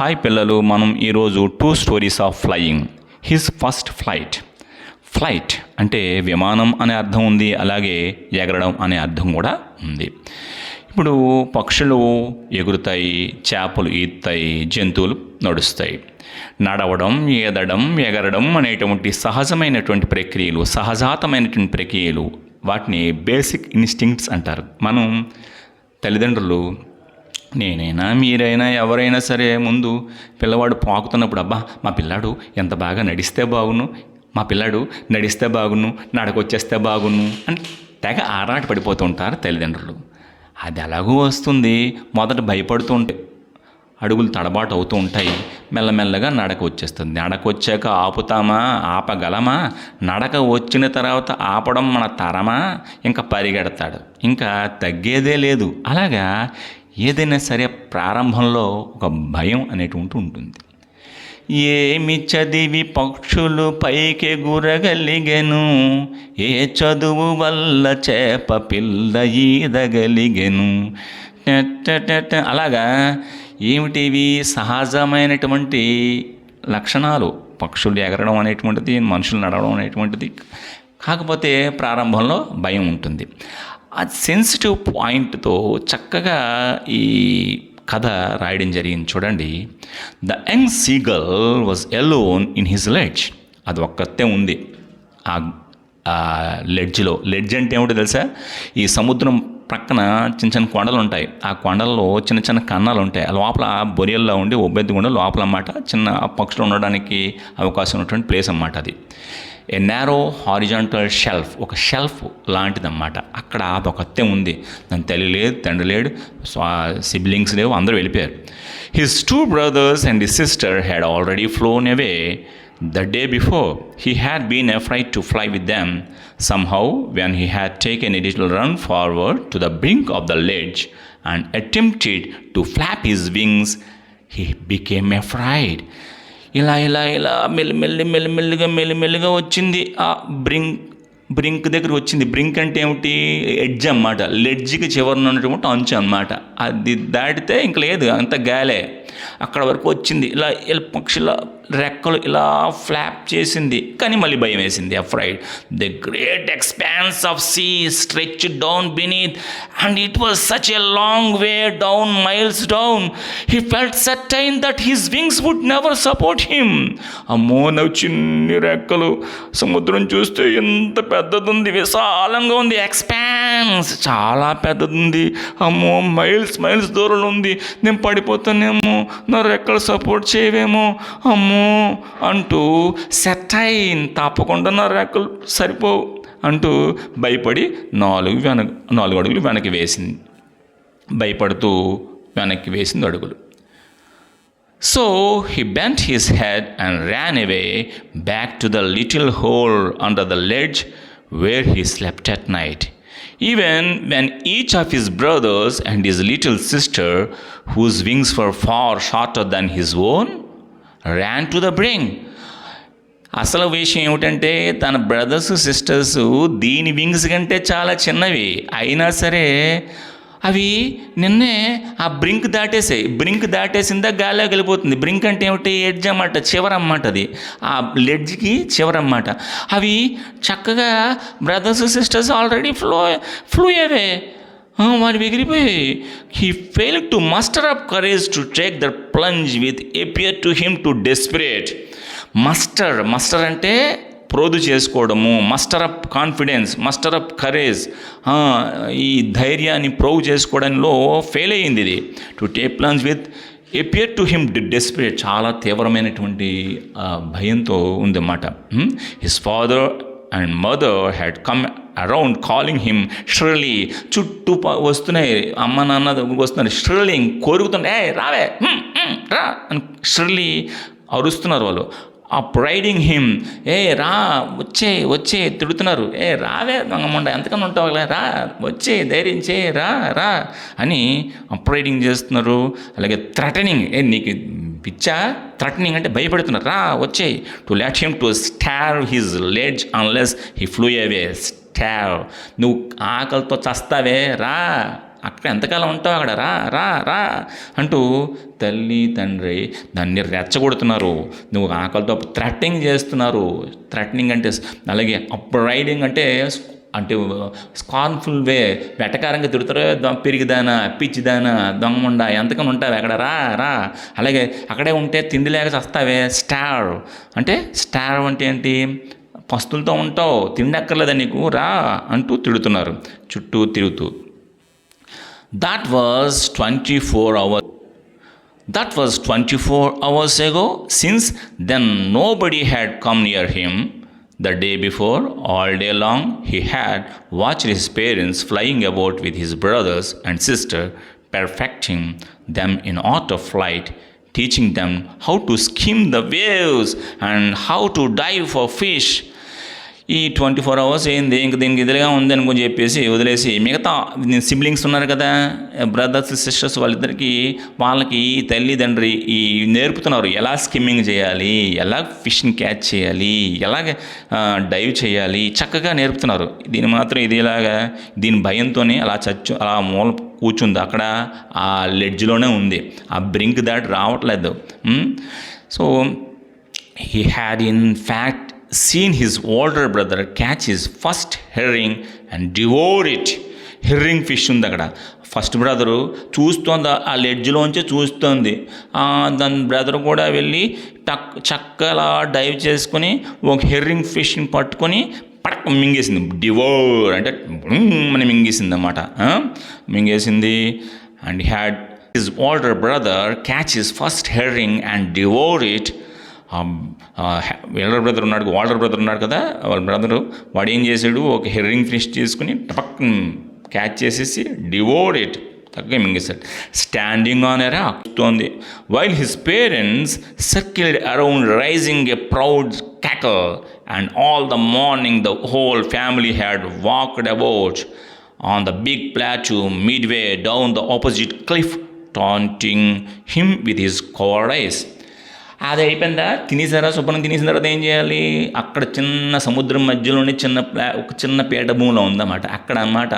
Hi పిల్లలు మనం ఈరోజు two stories of flying his first flight flight అంటే విమానం అనే అర్థం ఉంది అలాగే ఎగరడం అనే అర్థం కూడా ఉంది. ఇప్పుడు పక్షులు ఎగురుతాయి చేపలు ఈత్తాయి జంతువులు నడుస్తాయి. నడవడం ఏదడం ఎగరడం అనేటువంటి సహజమైనటువంటి ప్రక్రియలు సహజాతమైనటువంటి ప్రక్రియలు వాటిని బేసిక్ ఇన్స్టింక్ట్స్ అంటారు. మనం తల్లిదండ్రులు నేనైనా మీరైనా ఎవరైనా సరే ముందు పిల్లవాడు పాకుతున్నప్పుడు అబ్బా మా పిల్లాడు ఎంత బాగా నడిస్తే బాగును మా పిల్లాడు నడిస్తే బాగును నడకొచ్చేస్తే బాగును అని తెగ ఆరాట పడిపోతూ ఉంటారు తల్లిదండ్రులు. అది ఎలాగూ వస్తుంది మొదట భయపడుతూ ఉంటాయి అడుగులు తడబాటు అవుతూ ఉంటాయి మెల్లమెల్లగా నడక వచ్చేస్తుంది నడక వచ్చాక ఆపుతామా ఆపగలమా నడక వచ్చిన తర్వాత ఆపడం మన తరమా ఇంకా పరిగెడతాడు. ఇంకా తగ్గేదే లేదు. అలాగా ఏదైనా సరే ప్రారంభంలో ఒక భయం అనేటువంటి ఉంటుంది. ఏమి చదివి పక్షులు పైకి గురగలిగెను ఏ చదువు వల్ల చేప పిల్ల ఈదగలిగెను. అలాగా ఏమిటివి సహజమైనటువంటి లక్షణాలు? పక్షులు ఎగరడం అనేటువంటిది మనుషులు నడవడం అనేటువంటిది. కాకపోతే ప్రారంభంలో భయం ఉంటుంది. ఆ సెన్సిటివ్ పాయింట్తో చక్కగా ఈ కథ రాయడం జరిగింది. చూడండి. The young seagull was alone in his ledge అది ఒక్కతే ఉంది. ఆ ఆ లెడ్జ్లో లెడ్జ్ అంటే ఏమిటో తెలుసా? ఈ సముద్రం ప్రక్కన చిన్న చిన్న కొండలు ఉంటాయి ఆ కొండల్లో చిన్న చిన్న కన్నాలు ఉంటాయి ఆ లోపల బొరియల్లో ఉండి ఒబ్బెద్దు కూడా లోపల అన్నమాట చిన్న పక్షులు ఉండడానికి అవకాశం ఉన్నటువంటి ప్లేస్ అన్నమాట అది. ఏ నేరో హారిజాంటల్ షెల్ఫ్ ఒక షెల్ఫ్ లాంటిదన్నమాట అక్కడ అదొకతే ఉంది దాని తల్లి లేదు తండ్రి లేడు సిబ్లింగ్స్ లేవు అందరూ వెళ్ళిపోయారు his two brothers and his sister had already flown away The day before, he had been afraid to fly with them. Somehow, when he had taken a little run forward to the brink of the ledge and attempted to flap his wings, he became afraid. ఇలా ఇలా ఇలా మెల్లిమెల్లి మెల్లిమెల్లిగా మెల్లిమెల్లిగా వచ్చింది. ఆ brink brink దగ్గర వచ్చింది. Brink అంటే ఏమిటి? ఎడ్జ్ అన్నమాట. లెడ్జ్కి చివరన ఉన్నటువంటి అంచు అన్నమాట. అది దాటితే ఇంక లేదు అంత గాలే. అక్కడ వరకు వచ్చింది. ఇలా ఇలా పక్షుల రెక్కలు ఇలా ఫ్లాప్ చేసింది. కానీ మళ్ళీ భయం వేసింది. Afraid the great expanse of sea stretch down beneath. And it was such a long way down miles down. He felt certain that his wings would never support him. అమ్మో నవ్వు చిన్ని రెక్కలు. సముద్రం చూస్తే ఎంత పెద్దదుంది. విశాలంగా ఉంది. ఎక్స్పాన్స్ చాలా పెద్దది ఉంది అమ్మో మైల్స్ మైల్స్ దూరంలో ఉంది. నేను పడిపోతానేమో. నా రెక్కలు సపోర్ట్ చేయవేమో. అమ్మో అంటూ సెటైన్ తప్పకుండా నా రెక్కలు సరిపోవు అంటూ భయపడి నాలుగు వెనక నాలుగు అడుగులు వెనక్కి వేసింది భయపడుతూ వెనక్కి వేసింది అడుగులు So he bent his head and ran away back to the little hole under the ledge where he slept at night. Even when each of his brothers and his little sister, whose wings were far shorter than his own, ran to the brink. అసలు విషయం ఏమిటంటే తన brothers sisters దీని wings కంటే చాలా చిన్నవి. అయినా సరే అవి నిన్నే ఆ బ్రింక్ దాటేసాయి బ్రింక్ దాటేసిందా గాలిలోకి వెళ్ళిపోతుంది. బ్రింక్ అంటే ఏమిటి? ఎడ్జ్ అన్నమాట చివరన్నమాట అది. ఆ లెడ్జ్కి చివరన్నమాట అవి చక్కగా brothers sisters already flow flew away వారి ఎగిరిపోయి he fail to muster up courage to take the plunge with appear to him to desperate muster muster అంటే ప్రోదు చేసుకోవడము muster up confidence muster up courage ఈ ధైర్యాన్ని ప్రోవ్ చేసుకోవడంలో fail అయ్యింది ఇది. To take plans with appear to him desperate చాలా తీవ్రమైనటువంటి భయంతో ఉందన్నమాట. His father and mother had come around calling him shrilly చుట్టూ ప- వస్తున్నాయి. అమ్మ నాన్న వస్తున్నారు. ష్రలింగ్ కోరుకుతుండే. ఏ రావే. రా. అని ష్రలీ అరుస్తున్నారు వాళ్ళు. ఆ ప్రైడింగ్ హిమ్ ఏ రా వచ్చే వచ్చే తిడుతున్నారు. ఏ రావే దొంగమండ ఎంతకన్నా ఉంటావులే రా వచ్చే ధైర్యం చే రా రా అని అప్రైడింగ్ చేస్తున్నారు. అలాగే థ్రటనింగ్. ఏ నీకు పిచ్చా? థ్రటనింగ్ అంటే భయపెడుతున్నారు. రా వచ్చే. To let him to star his ledge unless he flew away starve నువ్వు ఆకలితో చస్తావే రా. అక్కడ ఎంతకాలం ఉంటావు అక్కడ? రా రా రా అంటూ తల్లి తండ్రి దాన్ని రెచ్చగొడుతున్నారు. నువ్వు ఆకలితో థ్రెటనింగ్ చేస్తున్నారు. థ్రెటనింగ్ అంటే అలాగే అప్పుడు రైడింగ్ అంటే అంటే స్కార్న్ఫుల్ వే వెటకారంగా తిడుతారు. దొ- పెరిగిదానా పిచ్చిదానా దొంగముండా ఎంతకని ఉంటావు ఎక్కడ రా రా. అలాగే అక్కడే ఉంటే తిండి లేక చస్తావే. స్టార్ అంటే స్టార్ అంటే ఏంటి? పస్తులతో ఉంటావు తిండి అక్కర్లేదా నీకు రా అంటూ తిడుతున్నారు చుట్టూ తిరుగుతూ that was twenty four hours That was 24 hours ago. Since then, nobody had come near him. The day before, all day long, he had watched his parents flying about with his brothers and sister, perfecting them in art of flight, teaching them how to skim the waves and how to dive for fish. ఈ twenty four hours ఏంది ఇంక దీనికి ఎదురుగా ఉంది అని చెప్పేసి వదిలేసి మిగతా సిబ్లింగ్స్ ఉన్నారు కదా బ్రదర్స్ సిస్టర్స్ వాళ్ళిద్దరికీ వాళ్ళకి తల్లిదండ్రి ఈ నేర్పుతున్నారు ఎలా స్కిమ్మింగ్ చేయాలి ఎలా ఫిష్ని క్యాచ్ చేయాలి ఎలాగ డైవ్ చేయాలి చక్కగా నేర్పుతున్నారు. దీని మాత్రం ఇది ఇలాగా దీని భయంతోనే అలా చచ్చు అలా మూల కూర్చుంది. అక్కడ ఆ లెడ్జ్లోనే ఉంది. ఆ బ్రింక్ దాటి రావట్లేదు. So he had in fact seen his older brother catch his first herring and devour it. Herring fish ఉంది అక్కడ. ఫస్ట్ బ్రదరు చూస్తోంది ఆ లెడ్జ్లోంచి చూస్తోంది. ఆ, దాని బ్రదర్ కూడా వెళ్ళి టక్ చక్కలా డైవ్ చేసుకొని ఒక హెర్రింగ్ ఫిష్ని పట్టుకొని పడక మింగేసింది. డివోర్ అంటే అని మింగేసింది అన్నమాట. మింగేసింది. And had his older brother catch his first herring and devour it elder brother ఉన్నాడు వాల్డర్ బ్రదర్ ఉన్నాడు కదా వాళ్ళ బ్రదరు వాడు ఏం చేశాడు ఒక హెర్రింగ్ ఫినిష్ చేసుకుని టపక్ క్యాచ్ చేసేసి డివోర్డ్ ఇట్ తగ్గ మింగేశాడు. స్టాండింగ్ ఆనరే అక్కుతోంది while his parents circled around raising a proud cackle and all the morning the whole family had walked about on the big plateau midway down the opposite cliff taunting him with his cowardice అది అయిపోయిందా తినేసారా? శుభ్రం తినేసిన తర్వాత ఏం చేయాలి? అక్కడ చిన్న సముద్రం మధ్యలోనే చిన్న ప్లా ఒక చిన్న పీఠభూమిలో ఉందన్నమాట. అక్కడ అన్నమాట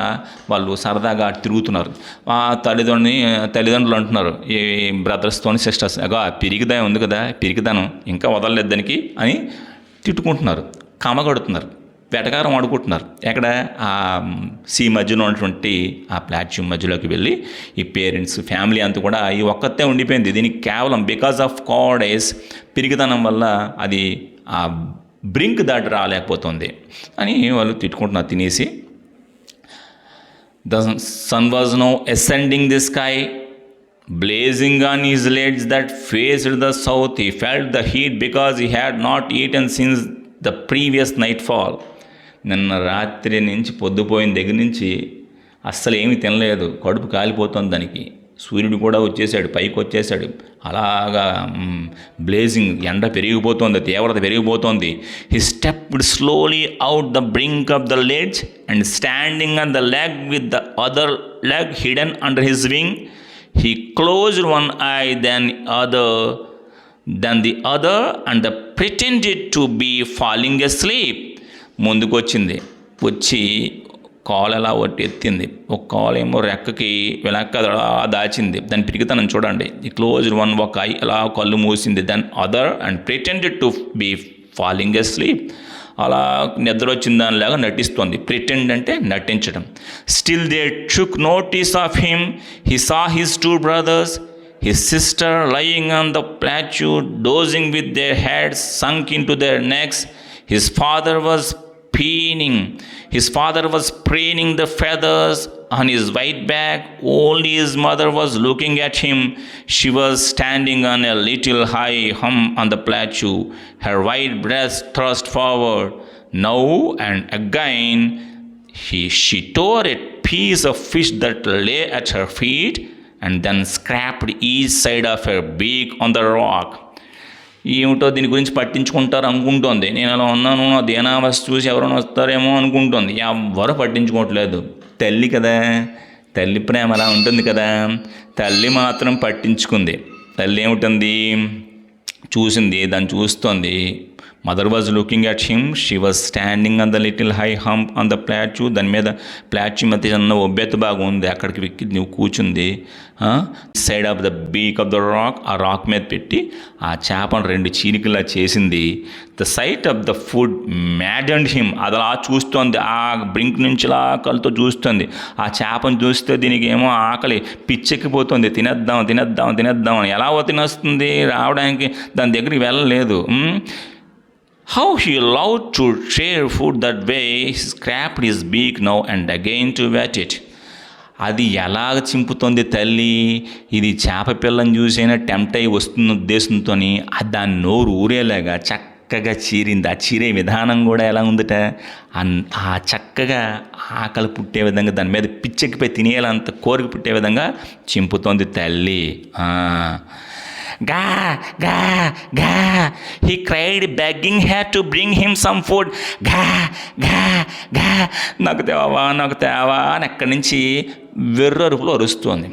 వాళ్ళు సరదాగా తిరుగుతున్నారు. ఆ తల్లిదండ్రుని తల్లిదండ్రులు అంటున్నారు ఈ బ్రదర్స్తో సిస్టర్స్ అగో పిరిగిదా ఉంది కదా పిరిగిదానం ఇంకా వదలలేదు దానికి అని తిట్టుకుంటున్నారు. కమగడుతున్నారు. వెటకారం ఆడుకుంటున్నారు. ఎక్కడ? ఆ సీ మధ్యలో ఉన్నటువంటి ఆ ప్లాట్ఫామ్ మధ్యలోకి వెళ్ళి ఈ పేరెంట్స్ ఫ్యామిలీ అంతా కూడా ఈ ఒక్కతే ఉండిపోయింది. దీనికి కేవలం బికాస్ ఆఫ్ కాడేస్ పిరిగితనం వల్ల అది ఆ బ్రింక్ దాటి రాలేకపోతుంది. అని వాళ్ళు తిట్టుకుంటున్నారు తినేసి. The sun was now ascending the sky blazing on his ledge that faced the south. He felt the heat because he had not eat and since the previous night fall. నిన్న రాత్రి నుంచి పొద్దుపోయిన దగ్గర నుంచి అస్సలు ఏమీ తినలేదు. కడుపు కాలిపోతుంది దానికి. సూర్యుడు కూడా వచ్చేసాడు పైకి వచ్చేసాడు. అలాగా బ్లేజింగ్ ఎండ పెరిగిపోతుంది తీవ్రత పెరిగిపోతుంది. He stepped slowly out the brink of the ledge and standing on the leg with the other leg hidden under his wing he closed one eye then other then the other and the pretended to be falling asleep ముందుకొచ్చింది. వచ్చి కాలు అలా ఒట్టి ఎత్తింది. ఒక కాలు ఏమో రెక్కకి వెనక్కి అలా దాచింది. దాని పిరిగితనం చూడండి. ఈ క్లోజ్ వన్ ఒక ఐ అలా కళ్ళు మూసింది. Then other and pretended to be falling sleep అలా నిద్ర వచ్చిన దానిలాగా నటిస్తోంది. ప్రిటెండ్ అంటే నటించడం. Still they took notice of him he saw his two brothers his sister lying on the plateau dozing with their their sunk into their next His father was peening. His father was preening the feathers on his white back. Only his mother was looking at him. She was standing on a little high hum on the plateau, her white breast thrust forward. Now and again, he, she tore a piece of fish that lay at her feet and then scraped each side of her beak on the rock. ఏమిటో దీని గురించి పట్టించుకుంటారు అనుకుంటోంది. నేను అలా ఉన్నాను నా దీనావస్థ చూసి ఎవరైనా వస్తారేమో అనుకుంటోంది. ఎవరు పట్టించుకోవట్లేదు. తల్లి కదా తల్లి ప్రేమ అలా ఉంటుంది కదా తల్లి మాత్రం పట్టించుకుంది. తల్లి ఏమిటంది? చూసింది దాన్ని చూస్తోంది. Mother was looking at him she was standing on the little high hump on the plateau దాని మీద ప్లాచ్యూ మధ్య చిన్న ఒబ్బెత్ బాగా ఉంది. అక్కడికి వెక్కి నువ్వు కూర్చుంది. Side of the beak of the rock ఆ రాక్ మీద పెట్టి ఆ చేపను రెండు చీలికలా చేసింది. The sight of the food mad and him అది అలా చూస్తోంది. ఆ బ్రింక్ నుంచి ఇలా కళ్ళతో చూస్తుంది. ఆ చేపను చూస్తే దీనికి ఏమో ఆకలి పిచ్చెక్కిపోతుంది. తినేద్దాం తినేద్దాం తినేద్దాం అని. ఎలా తినొస్తుంది రావడానికి దాని దగ్గరికి వెళ్ళలేదు. How he loved to share food that way, he scraped his beak now and again to wet it. అది ఎలాగ చింపుతోంది తల్లి? ఇది చేప పిల్లని చూసైనా టెంప్ట్ అయి వస్తున్న ఉద్దేశంతో దాని నోరు ఊరేలాగా చక్కగా చీరింది. ఆ చీరే విధానం కూడా ఎలా ఉందట? అన్- ఆ చక్కగా ఆకలి పుట్టే విధంగా దాని మీద పిచ్చెక్కిపోయి తినేయాలంత కోరిక పుట్టే విధంగా చింపుతోంది తల్లి. గా గా గా. He cried begging had to bring him some ఫుడ్గా గా గా. నాకు తేవా నాకు తేవా అని అక్కడి నుంచి వెర్రరుపులు అరుస్తోంది.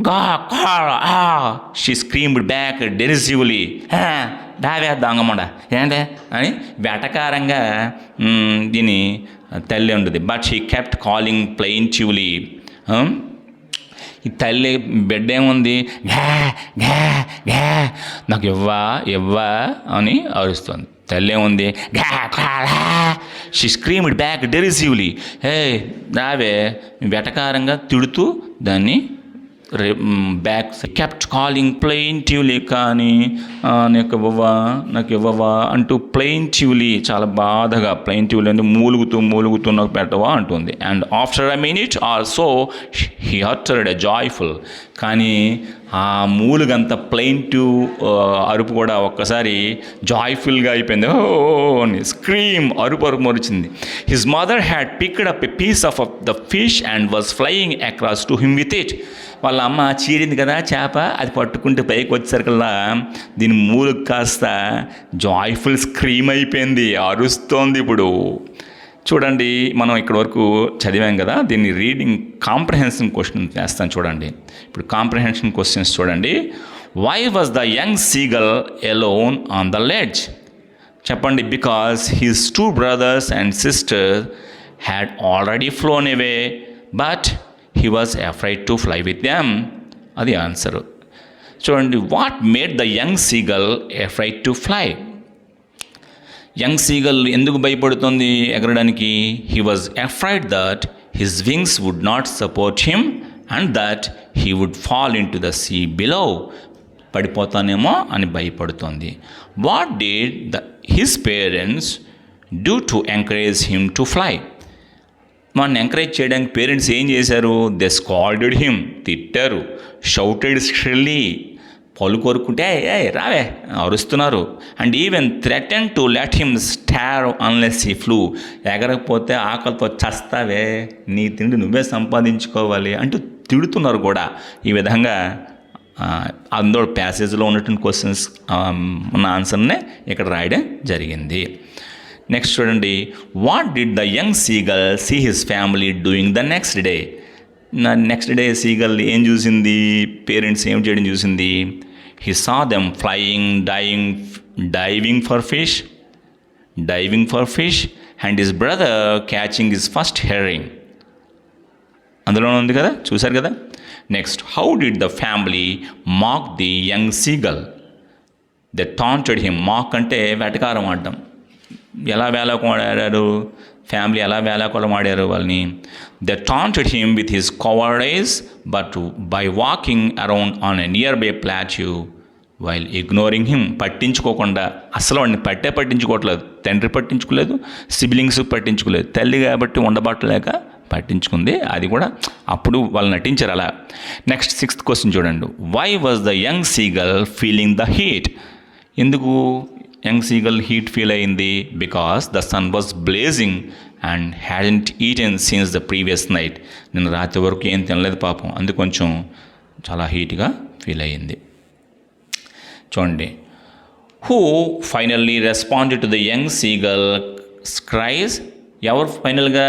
గా కాల్ ఆ. షీ స్క్రీమ్డ్ బ్యాక్ డెరిసివ్లీ దావే దొంగమండ ఏంటే? అని వెటకారంగా దీని తల్లి ఉండదు but she kept calling plaintively ఈ తల్లి బిడ్డ ఏముంది ఘా ఘా ఘా నాకు ఇవ్వా ఇవ్వా అని అరుస్తుంది. తల్లి ఏముంది ఘా షీ స్క్రీమ్డ్ బ్యాక్ డెరిసివ్లీ హే దావే వెటకారంగా తిడుతూ దాన్ని back kept calling plaintively కానీ నాకు ఇవ్వవా నాకు ఇవ్వవా అంటూ ప్లెయిన్ ట్యూలీ చాలా బాధగా ప్లెయిన్ ట్యూలీ అంటే మూలుగుతూ మూలుగుతూ నాకు పెట్టవా అంటుంది. And after a minute or so he uttered a joyful కానీ ఆ మూలుగంత ప్లెయిన్ టు అరుపు కూడా ఒక్కసారి జాయ్ఫుల్గా అయిపోయింది. ఓ అని స్క్రీమ్ అరుపు అరుపు మరిచింది. His mother had picked up a piece of the fish and was flying across to him with it వాళ్ళ అమ్మ చీరింది కదా చేప అది పట్టుకుంటే పైకి వచ్చేసరికల్లా దీని మూలుగు కాస్త జాయ్ఫుల్ స్క్రీమ్ అయిపోయింది అరుస్తోంది ఇప్పుడు. చూడండి మనం ఇక్కడ వరకు చదివాం కదా దీన్ని రీడింగ్ కాంప్రహెన్షన్ క్వశ్చన్ చేస్తాం చూడండి. ఇప్పుడు కాంప్రహెన్షన్ క్వశ్చన్స్ చూడండి. Why was the young seagull alone on the ledge చెప్పండి because his two brothers and sister had already flown away but he was afraid to fly with them అది answer చూడండి what made the young seagull afraid to fly young seagull ఎందుకు భయపడుతుంది ఎగరడానికి? He was afraid that his wings would not support him and that he would fall into the sea below పడిపోతానేమో అని భయపడుతోంది. What did the his parents do to encourage him to fly మన encourage చేయడానికి parents ఏం చేశారు? They scolded him తిట్టారు shouted shrilly పలు కోరుకుంటే ఏ రావే అరుస్తున్నారు. And even threaten to let him starve unless he flew ఎగరకపోతే ఆకలితో చస్తావే నీ తిండి నువ్వే సంపాదించుకోవాలి అంటూ తిడుతున్నారు కూడా. ఈ విధంగా అందులో ప్యాసేజ్లో ఉన్నటువంటి క్వశ్చన్స్ ఉన్న ఆన్సర్నే ఇక్కడ రాయడం జరిగింది. నెక్స్ట్ చూడండి. What did the young seagull see his family doing the next day నా నెక్స్ట్ డే సీగల్ ఏం చూసింది? పేరెంట్స్ ఏం చేయడం చూసింది? He saw them flying dying diving for fish diving for fish and his brother catching his first herring అందులోనే ఉంది కదా? చూశారు కదా? Next how did the family mock the young seagull they taunted him mock అంటే వెటకారం ఆడడం ఎలా వేలాకం ఫ్యామిలీ ఎలా వేలాకోళం వాళ్ళని? They taunted him with his cowardice but by walking around on a nearby plateau while ignoring him పట్టించుకోకుండా అసలు వాడిని పట్టే పట్టించుకోవట్లేదు. తండ్రి పట్టించుకోలేదు సిబ్లింగ్స్ పట్టించుకోలేదు. తల్లి కాబట్టి ఉండబట్టలేక పట్టించుకుంది. అది కూడా అప్పుడు వాళ్ళు నటించారు అలా. నెక్స్ట్ సిక్స్త్ క్వశ్చన్ చూడండి. Why was the young seagull feeling the heat ఎందుకు? యంగ్ సీగల్ హీట్ ఫీల్ అయింది because the sun was blazing and hadn't eaten since the previous night. నిన్న రాత్రి వరకు ఏం తినలేదు పాపం. అందుకు కొంచెం చాలా హీట్గా ఫీల్ అయ్యింది చూడండి. Who finally responded to the young seagull's cries. ఎవరు ఫైనల్గా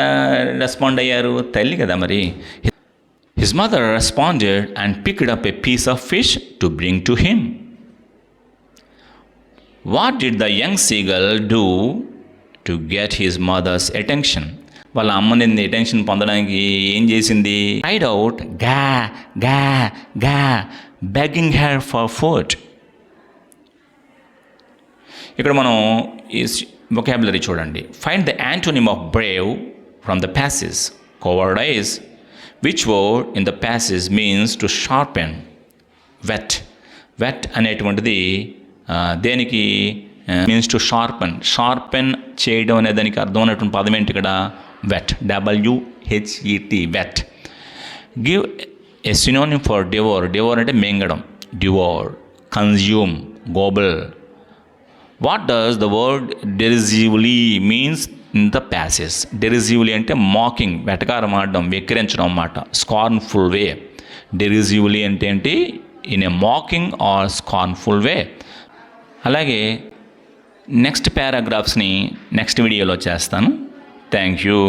రెస్పాండ్ అయ్యారు? తల్లి కదా మరి. His mother responded and picked up a piece of fish to bring to him what did the young seagull do to get his mother's attention వాళ్ళ అమ్మని attention పొందడానికి ఏం చేసింది? ఐడ్ అవుట్గా గా గా బెగ్గింగ్ హెర్ ఫర్ ఫుడ్ ఇక్కడ మనం ఈ వొకాబులరీ చూడండి. Find the antonym of brave from the passage cowardice which word in the passage means to sharpen whet whet అనేటువంటిది దేనికి? మీన్స్ టు షార్పన్ షార్పెన్ చేయడం అనే దానికి అర్థం అనేటువంటి పదం ఏంటి ఇక్కడ? Whet W H E T whet give a synonym for devour devour అంటే మింగడం. Devour consume gobble what does the word derisively means in the passage derisively అంటే మాకింగ్ వెటకారం ఆడడం వెక్కిరించడం అన్నమాట. స్కార్న్ఫుల్ వే డెరిజివ్లీ అంటే ఏంటి? In a mocking or scornful way అలాగే next పారాగ్రాఫ్స్ని next వీడియోలో చేస్తాను. Thank you.